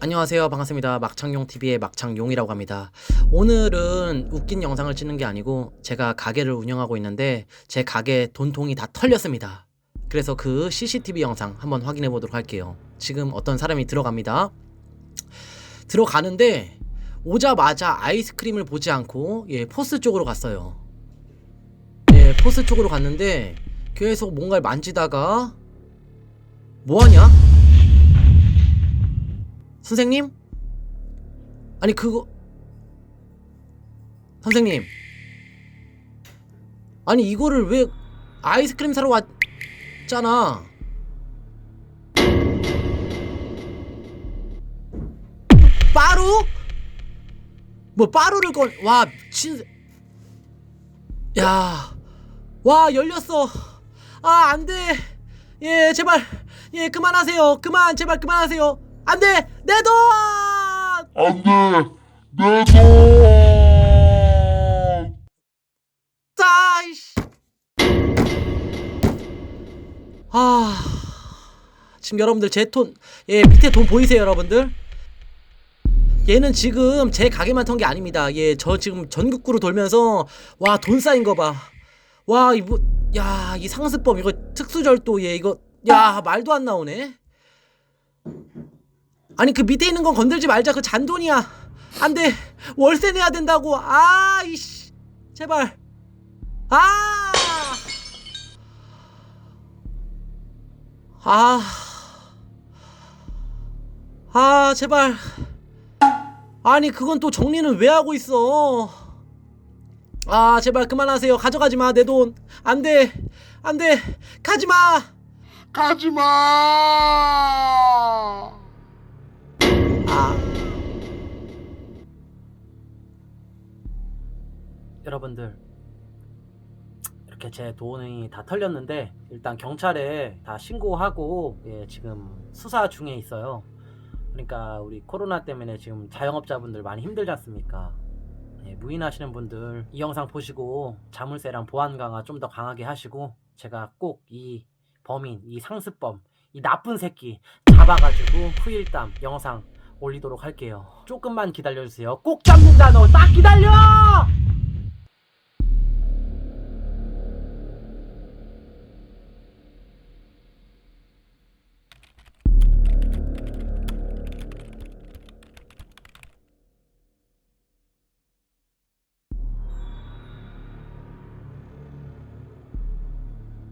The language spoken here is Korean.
안녕하세요. 반갑습니다. 막창용TV의 막창용이라고 합니다. 오늘은 웃긴 영상을 찍는 게 아니고 제가 가게를 운영하고 있는데 제 가게 돈통이 다 털렸습니다. 그래서 그 CCTV 영상 한번 확인해 보도록 할게요. 지금 어떤 사람이 들어갑니다. 들어가는데 오자마자 아이스크림을 보지 않고 예, 포스 쪽으로 갔어요. 예, 포스 쪽으로 갔는데 계속 뭔가를 만지다가 뭐하냐? 선생님? 아니 그거 선생님. 아니 이거를 왜 아이스크림 사러 왔잖아. 빠루? 뭐 빠루를 건와 친... 야와 열렸어. 아 안돼. 예 제발. 예 그만하세요. 그만 제발 그만하세요 안돼 내 돈 안 돼! 내 돈! 아이씨. 아, 지금 여러분들 제 돈, 예, 밑에 돈 보이세요, 여러분들? 얘는 지금 제 가게만 턴 게 아닙니다. 예, 저 지금 전국구로 돌면서, 와, 돈 쌓인 거 봐. 와, 이거, 야, 이 상습범, 이거 특수절도, 예, 이거, 야, 말도 안 나오네. 아니, 그 밑에 있는 건 건들지 말자. 그 잔돈이야. 안 돼. 월세 내야 된다고. 아, 이씨. 제발. 아! 아. 아, 제발. 아니, 그건 또 정리는 왜 하고 있어? 아, 제발 그만하세요. 가져가지 마, 내 돈. 안 돼. 안 돼. 가지 마. 가지 마! 여러분들 이렇게 제 돈이 다 털렸는데 일단 경찰에 다 신고하고 예, 지금 수사 중에 있어요. 그러니까 우리 코로나 때문에 지금 자영업자분들 많이 힘들지 않습니까? 예, 무인하시는 분들 이 영상 보시고 자물쇠랑 보안 강화 좀 더 강하게 하시고 제가 꼭 이 범인, 이 상습범, 이 나쁜 새끼 잡아가지고 후일담 영상 올리도록 할게요. 조금만 기다려주세요. 꼭 잡는다 너 딱 기다려!